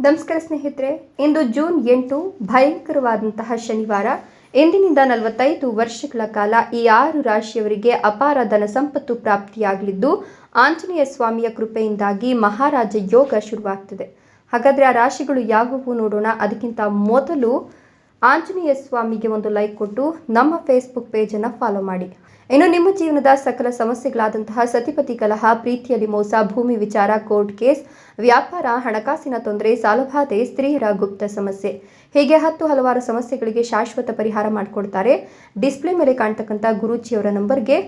ನಮಸ್ಕಾರ ಸ್ನೇಹಿತರೆ, ಇಂದು ಜೂನ್ ಎಂಟು, ಭಯಂಕರವಾದಂತಹ ಶನಿವಾರ. ಇಂದಿನಿಂದ ನಲವತ್ತೈದು ವರ್ಷಗಳ ಕಾಲ ಈ ಆರು ರಾಶಿಯವರಿಗೆ ಅಪಾರ ಧನ ಸಂಪತ್ತು ಪ್ರಾಪ್ತಿಯಾಗಲಿದ್ದು, ಆಂಜನೇಯ ಸ್ವಾಮಿಯ ಕೃಪೆಯಿಂದಾಗಿ ಮಹಾರಾಜ ಯೋಗ ಶುರುವಾಗ್ತದೆ. ಹಾಗಾದರೆ ಆ ರಾಶಿಗಳು ಯಾವುವು ನೋಡೋಣ. ಅದಕ್ಕಿಂತ ಮೊದಲು ಆಂಜನೇಯ ಸ್ವಾಮಿಗೆ ಒಂದು ಲೈಕ್ ಕೊಟ್ಟು ನಮ್ಮ ಫೇಸ್ಬುಕ್ ಪೇಜನ್ನು ಫಾಲೋ ಮಾಡಿ. ಇನ್ನು ನಿಮ್ಮ ಜೀವನದ ಸಕಲ ಸಮಸ್ಯೆಗಳಾದಂತಹ ಸತಿಪತಿ ಕಲಹ, ಪ್ರೀತಿಯಲ್ಲಿ ಮೋಸ, ಭೂಮಿ ವಿಚಾರ ಕೋರ್ಟ್ ಕೇಸ್ ವ್ಯಾಪಾರ, ಹಣಕಾಸಿನ ತೊಂದರೆ, ಸಾಲಬಾಧೆ, ಸ್ತ್ರೀಯರ ಗುಪ್ತ ಸಮಸ್ಯೆ. ಹೀಗೆ ಹತ್ತು ಹಲವಾರು ಸಮಸ್ಯೆಗಳಿಗೆ ಶಾಶ್ವತ ಪರಿಹಾರ ಮಾಡಿಕೊಡ್ತಾರೆ. ಡಿಸ್ಪ್ಲೇ ಮೇಲೆ ಕಾಣ್ತಕ್ಕಂಥ ಗುರೂಜಿಯವರ ನಂಬರ್ಗೆ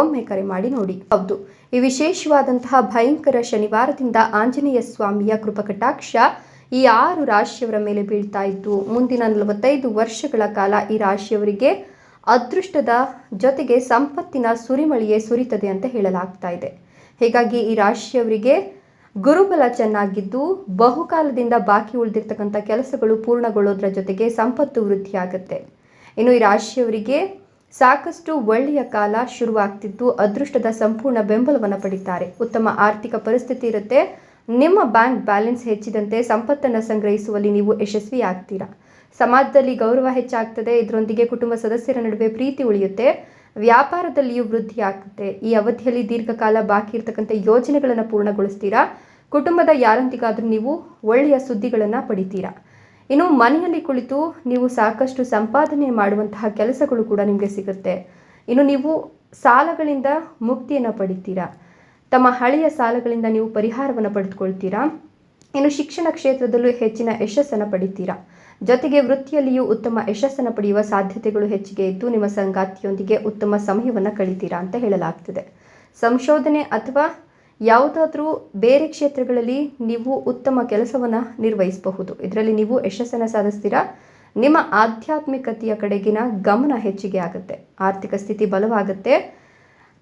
ಒಮ್ಮೆ ಕರೆ ಮಾಡಿ ನೋಡಿ. ಹೌದು, ಈ ವಿಶೇಷವಾದಂತಹ ಭಯಂಕರ ಶನಿವಾರದಿಂದ ಆಂಜನೇಯ ಸ್ವಾಮಿಯ ಕೃಪಕಟಾಕ್ಷ ಈ ಆರು ರಾಶಿಯವರ ಮೇಲೆ ಬೀಳ್ತಾ ಇತ್ತು. ಮುಂದಿನ ನಲವತ್ತೈದು ವರ್ಷಗಳ ಕಾಲ ಈ ರಾಶಿಯವರಿಗೆ ಅದೃಷ್ಟದ ಜೊತೆಗೆ ಸಂಪತ್ತಿನ ಸುರಿಮಳಿಯೇ ಸುರಿತದೆ ಅಂತ ಹೇಳಲಾಗ್ತಾ ಇದೆ. ಹೀಗಾಗಿ ಈ ರಾಶಿಯವರಿಗೆ ಗುರುಬಲ ಚೆನ್ನಾಗಿದ್ದು, ಬಹುಕಾಲದಿಂದ ಬಾಕಿ ಉಳಿದಿರ್ತಕ್ಕಂಥ ಕೆಲಸಗಳು ಪೂರ್ಣಗೊಳ್ಳೋದ್ರ ಜೊತೆಗೆ ಸಂಪತ್ತು ವೃದ್ಧಿಯಾಗುತ್ತೆ. ಇನ್ನು ಈ ರಾಶಿಯವರಿಗೆ ಸಾಕಷ್ಟು ಒಳ್ಳೆಯ ಕಾಲ ಶುರುವಾಗ್ತಿದ್ದು, ಅದೃಷ್ಟದ ಸಂಪೂರ್ಣ ಬೆಂಬಲವನ್ನು ಪಡಿತಾರೆ. ಉತ್ತಮ ಆರ್ಥಿಕ ಪರಿಸ್ಥಿತಿ ಇರುತ್ತೆ. ನಿಮ್ಮ ಬ್ಯಾಂಕ್ ಬ್ಯಾಲೆನ್ಸ್ ಹೆಚ್ಚಿದಂತೆ ಸಂಪತ್ತನ್ನು ಸಂಗ್ರಹಿಸುವಲ್ಲಿ ನೀವು ಯಶಸ್ವಿ ಆಗ್ತೀರಾ ಸಮಾಜದಲ್ಲಿ ಗೌರವ ಹೆಚ್ಚಾಗ್ತದೆ, ಇದರೊಂದಿಗೆ ಕುಟುಂಬ ಸದಸ್ಯರ ನಡುವೆ ಪ್ರೀತಿ ಉಳಿಯುತ್ತೆ, ವ್ಯಾಪಾರದಲ್ಲಿಯೂ ವೃದ್ಧಿ ಆಗ್ತದೆ. ಈ ಅವಧಿಯಲ್ಲಿ ದೀರ್ಘಕಾಲ ಬಾಕಿ ಇರತಕ್ಕಂಥ ಯೋಜನೆಗಳನ್ನು ಪೂರ್ಣಗೊಳಿಸ್ತೀರಾ? ಕುಟುಂಬದ ಯಾರೊಂದಿಗಾದರೂ ನೀವು ಒಳ್ಳೆಯ ಸುದ್ದಿಗಳನ್ನು ಪಡಿತೀರಾ? ಇನ್ನು ಮನೆಯಲ್ಲಿ ಕುಳಿತು ನೀವು ಸಾಕಷ್ಟು ಸಂಪಾದನೆ ಮಾಡುವಂತಹ ಕೆಲಸಗಳು ಕೂಡ ನಿಮಗೆ ಸಿಗುತ್ತೆ. ಇನ್ನು ನೀವು ಸಾಲಗಳಿಂದ ಮುಕ್ತಿಯನ್ನು ಪಡಿತೀರಾ? ತಮ್ಮ ಹಳೆಯ ಸಾಲಗಳಿಂದ ನೀವು ಪರಿಹಾರವನ್ನು ಪಡೆದುಕೊಳ್ತೀರಾ? ಇನ್ನು ಶಿಕ್ಷಣ ಕ್ಷೇತ್ರದಲ್ಲೂ ಹೆಚ್ಚಿನ ಯಶಸ್ಸನ್ನು ಪಡಿತೀರಾ? ಜೊತೆಗೆ ವೃತ್ತಿಯಲ್ಲಿಯೂ ಉತ್ತಮ ಯಶಸ್ಸನ್ನು ಪಡೆಯುವ ಸಾಧ್ಯತೆಗಳು ಹೆಚ್ಚಿಗೆ ಇದ್ದು, ನಿಮ್ಮ ಸಂಗಾತಿಯೊಂದಿಗೆ ಉತ್ತಮ ಸಮಯವನ್ನು ಕಳಿತೀರಾ ಅಂತ ಹೇಳಲಾಗ್ತದೆ. ಸಂಶೋಧನೆ ಅಥವಾ ಯಾವುದಾದ್ರೂ ಬೇರೆ ಕ್ಷೇತ್ರಗಳಲ್ಲಿ ನೀವು ಉತ್ತಮ ಕೆಲಸವನ್ನು ನಿರ್ವಹಿಸಬಹುದು. ಇದರಲ್ಲಿ ನೀವು ಯಶಸ್ಸನ್ನು ಸಾಧಿಸ್ತೀರಾ? ನಿಮ್ಮ ಆಧ್ಯಾತ್ಮಿಕತೆಯ ಕಡೆಗಿನ ಗಮನ ಹೆಚ್ಚಿಗೆ ಆಗುತ್ತೆ. ಆರ್ಥಿಕ ಸ್ಥಿತಿ ಬಲವಾಗುತ್ತೆ.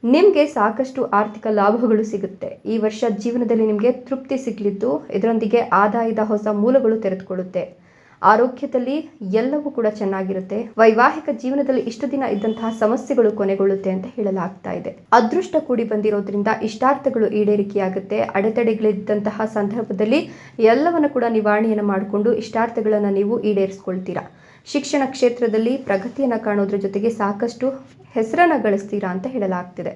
ನಿಮಗೆ ಸಾಕಷ್ಟು ಆರ್ಥಿಕ ಲಾಭಗಳು ಸಿಗುತ್ತೆ. ಈ ವರ್ಷ ಜೀವನದಲ್ಲಿ ನಿಮಗೆ ತೃಪ್ತಿ ಸಿಗಲಿದ್ದು, ಇದರೊಂದಿಗೆ ಆದಾಯದ ಹೊಸ ಮೂಲಗಳು ತೆರೆದುಕೊಳ್ಳುತ್ತೆ. ಆರೋಗ್ಯದಲ್ಲಿ ಎಲ್ಲವೂ ಕೂಡ ಚೆನ್ನಾಗಿರುತ್ತೆ. ವೈವಾಹಿಕ ಜೀವನದಲ್ಲಿ ಇಷ್ಟು ದಿನ ಇದ್ದಂತಹ ಸಮಸ್ಯೆಗಳು ಕೊನೆಗೊಳ್ಳುತ್ತೆ ಅಂತ ಹೇಳಲಾಗ್ತಾ ಇದೆ. ಅದೃಷ್ಟ ಕೂಡಿ ಬಂದಿರೋದ್ರಿಂದ ಇಷ್ಟಾರ್ಥಗಳು ಈಡೇರಿಕೆಯಾಗುತ್ತೆ. ಅಡೆತಡೆಗಳಿದ್ದಂತಹ ಸಂದರ್ಭದಲ್ಲಿ ಎಲ್ಲವನ್ನು ಕೂಡ ನಿವಾರಣೆಯನ್ನು ಮಾಡಿಕೊಂಡು ಇಷ್ಟಾರ್ಥಗಳನ್ನು ನೀವು ಈಡೇರಿಸ್ಕೊಳ್ತೀರಾ? ಶಿಕ್ಷಣ ಕ್ಷೇತ್ರದಲ್ಲಿ ಪ್ರಗತಿಯನ್ನು ಕಾಣೋದ್ರ ಜೊತೆಗೆ ಸಾಕಷ್ಟು ಹೆಸರನ್ನು ಗಳಿಸ್ತೀರಾ ಅಂತ ಹೇಳಲಾಗ್ತಿದೆ.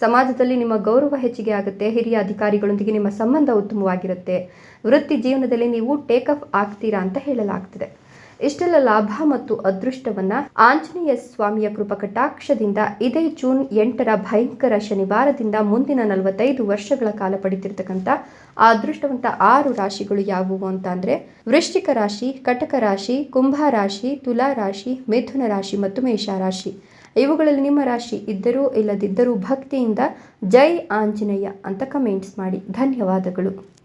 ಸಮಾಜದಲ್ಲಿ ನಿಮ್ಮ ಗೌರವ ಹೆಚ್ಚಿಗೆ ಆಗುತ್ತೆ, ಹಿರಿಯ ಅಧಿಕಾರಿಗಳೊಂದಿಗೆ ನಿಮ್ಮ ಸಂಬಂಧ ಉತ್ತಮವಾಗಿರುತ್ತೆ, ವೃತ್ತಿ ಜೀವನದಲ್ಲಿ ನೀವು ಟೇಕ್ ಅಪ್ ಆಗ್ತೀರಾ ಅಂತ ಹೇಳಲಾಗ್ತಿದೆ. ಇಷ್ಟೆಲ್ಲ ಲಾಭ ಮತ್ತು ಅದೃಷ್ಟವನ್ನ ಆಂಜನೇಯ ಸ್ವಾಮಿಯ ಕೃಪಕಟಾಕ್ಷದಿಂದ ಇದೇ ಜೂನ್ ಎಂಟರ ಭಯಂಕರ ಶನಿವಾರದಿಂದ ಮುಂದಿನ ನಲವತ್ತೈದು ವರ್ಷಗಳ ಕಾಲ ಪಡಿತಿರ್ತಕ್ಕಂಥ ಆ ಅದೃಷ್ಟವಂತ ಆರು ರಾಶಿಗಳು ಯಾವುವು ಅಂತ ಅಂದ್ರೆ ವೃಶ್ಚಿಕ ರಾಶಿ, ಕಟಕ ರಾಶಿ, ಕುಂಭ ರಾಶಿ, ತುಲಾ ರಾಶಿ, ಮಿಥುನ ರಾಶಿ ಮತ್ತು ಮೇಷ ರಾಶಿ. ಇವುಗಳಲ್ಲಿ ನಿಮ್ಮ ರಾಶಿ ಇದ್ದರೂ ಇಲ್ಲದಿದ್ದರೂ ಭಕ್ತಿಯಿಂದ ಜೈ ಆಂಜನೇಯ ಅಂತ ಕಮೆಂಟ್ಸ್ ಮಾಡಿ. ಧನ್ಯವಾದಗಳು.